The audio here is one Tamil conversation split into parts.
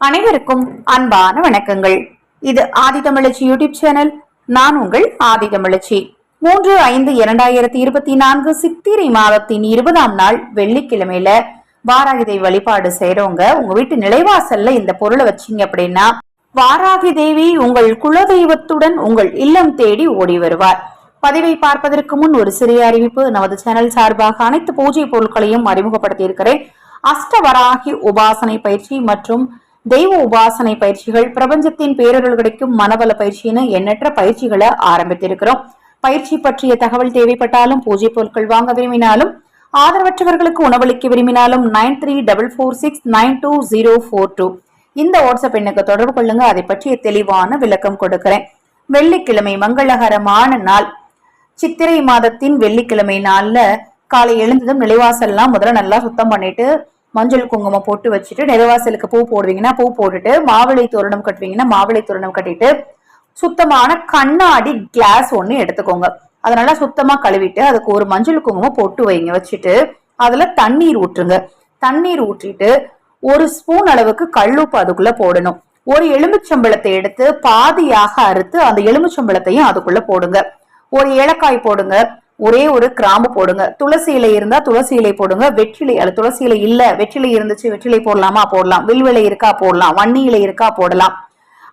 அனைவருக்கும் அன்பான வணக்கங்கள். இது ஆதி தமிழச்சி யூடியூப் சேனல். நான் உங்கள் ஆதி தமிழச்சி மூன்று ஐந்து இரண்டாயிரத்தி இருபத்தி நான்கு சித்திரை மாதத்தின் இருபதாம் நாள் வெள்ளிக்கிழமையில வாராகி தேவி வழிபாடு செய்றவங்க உங்க வீட்டு நிலைவாசல்ல இந்த பொருளை வச்சீங்க அப்படின்னா வாராகி தேவி உங்கள் குலதெய்வத்துடன் உங்கள் இல்லம் தேடி ஓடி வருவார். பதிவை பார்ப்பதற்கு முன் ஒரு சிறிய அறிவிப்பு. நமது சேனல் சார்பாக அனைத்து பூஜை பொருட்களையும் அறிமுகப்படுத்தி இருக்கிறேன் அஷ்டவராகி உபாசனை பயிற்சி மற்றும் தெய்வ உபாசனை பயிற்சிகள் பிரபஞ்சத்தின் பேரருள் கிடைக்கும் மனபல பயிற்சின்னு எண்ணற்ற பயிற்சிகளை ஆரம்பித்திருக்கிறோம். பயிற்சி பற்றிய தகவல் தேவைப்பட்டாலும் பூஜை பொருட்கள் வாங்க விரும்பினாலும் ஆதரவற்றவர்களுக்கு உணவளிக்க விரும்பினாலும் nine three double four six nine two zero four two. இந்த வாட்ஸ்அப் எண்ணுக்கு தொடர்பு கொள்ளுங்க. அதை பற்றிய தெளிவான விளக்கம் கொடுக்கிறேன். வெள்ளிக்கிழமை மங்களகரமான நாள். சித்திரை மாதத்தின் வெள்ளிக்கிழமை நாள்ல காலை எழுந்ததும் நிலைவாசல்லாம் முதல்ல நல்லா சுத்தம் பண்ணிட்டு மஞ்சள் குங்குமம் போட்டு வச்சுட்டு நிலைவாசலுக்கு பூ போடுவீங்கன்னா பூ போட்டுட்டு மாவிளை தோரணம் கட்டுவீங்கன்னா மாவிளை தோரணம் கட்டிட்டு சுத்தமான கண்ணாடி கிளாஸ் ஒண்ணு எடுத்துக்கோங்க. அதை நல்லா சுத்தமா கழுவிட்டு அதுக்கு ஒரு மஞ்சள் குங்குமம் போட்டு வைங்க. வச்சுட்டு அதுல தண்ணீர் ஊற்றுங்க. தண்ணீர் ஊற்றிட்டு ஒரு ஸ்பூன் அளவுக்கு கல்லுப்பு அதுக்குள்ள போடணும். ஒரு எலுமிச்சம்பழத்தை எடுத்து பாதியாக அறுத்து அந்த எலுமிச்சம்பழத்தையும் அதுக்குள்ள போடுங்க. ஒரு ஏலக்காய் போடுங்க. ஒரே ஒரு கிராம்பு போடுங்க. துளசி இலை இருந்தா துளசி இலை போடுங்க. வெற்றிலை அது துளசி இலை இல்ல. வெற்றிலை இருந்துச்சு வெற்றிலை போடலாமா? போடலாம். வில்விலை இருக்கா? போடலாம். வன்னி இலை இருக்கா? போடலாம்.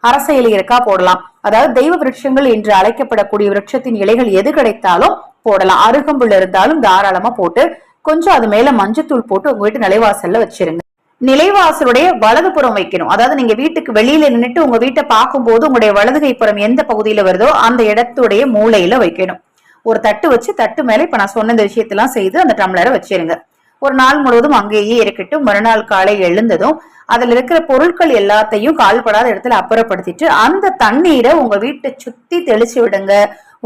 அரச இலை இருக்கா? போடலாம். அதாவது தெய்வ விருட்சங்கள் என்று அழைக்கப்படக்கூடிய விருட்சத்தின் இலைகள் எது கிடைத்தாலும் போடலாம். அருகம்புல் இருந்தாலும் தாராளமா போட்டு கொஞ்சம் அது மேல மஞ்சத்தூள் போட்டு உங்க வீட்டு நிலைவாசல்ல வச்சிருங்க. நிலைவாசலுடைய வலதுபுறம் வைக்கணும். அதாவது நீங்க வீட்டுக்கு வெளியில நின்னுட்டு உங்க வீட்டை பார்க்கும்போது உங்களுடைய வலதுகை புறம் எந்த பகுதியில வருதோ அந்த இடத்துடைய மூலையில வைக்கணும். ஒரு தட்டு வச்சு தட்டு மேல இப்ப நான் சொன்ன இந்த விஷயத்தெல்லாம் செய்து அந்த டம்ளரை வச்சிருங்க. ஒரு நாள் முழுவதும் அங்கேயே இருக்கட்டும். மறுநாள் காலை எழுந்ததும் அதுல இருக்கிற பொருட்கள் எல்லாத்தையும் கால்படாத இடத்துல அப்புறப்படுத்திட்டு அந்த தண்ணீரை உங்க வீட்டை சுத்தி தெளிச்சு விடுங்க.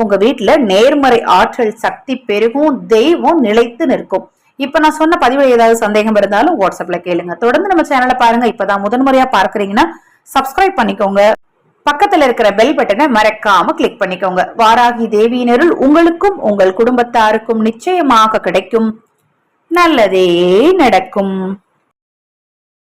உங்க வீட்டுல நேர்மறை ஆற்றல் சக்தி பெருகும் தெய்வம் நிலைத்து நிற்கும். இப்ப நான் சொன்ன பதிவு ஏதாவது சந்தேகம் இருந்தாலும் வாட்ஸ்அப்ல கேளுங்க. தொடர்ந்து நம்ம சேனலை பாருங்க. இப்பதான் முதன்முறையா பார்க்குறீங்கன்னா சப்ஸ்கிரைப் பண்ணிக்கோங்க. பக்கத்துல இருக்கிற பெல் பட்டனை மறக்காம கிளிக் பண்ணிக்கோங்க. வாராகி தேவியினருள் உங்களுக்கும் உங்கள் குடும்பத்தாருக்கும் நிச்சயமாக கிடைக்கும். நல்லதே நடக்கும்.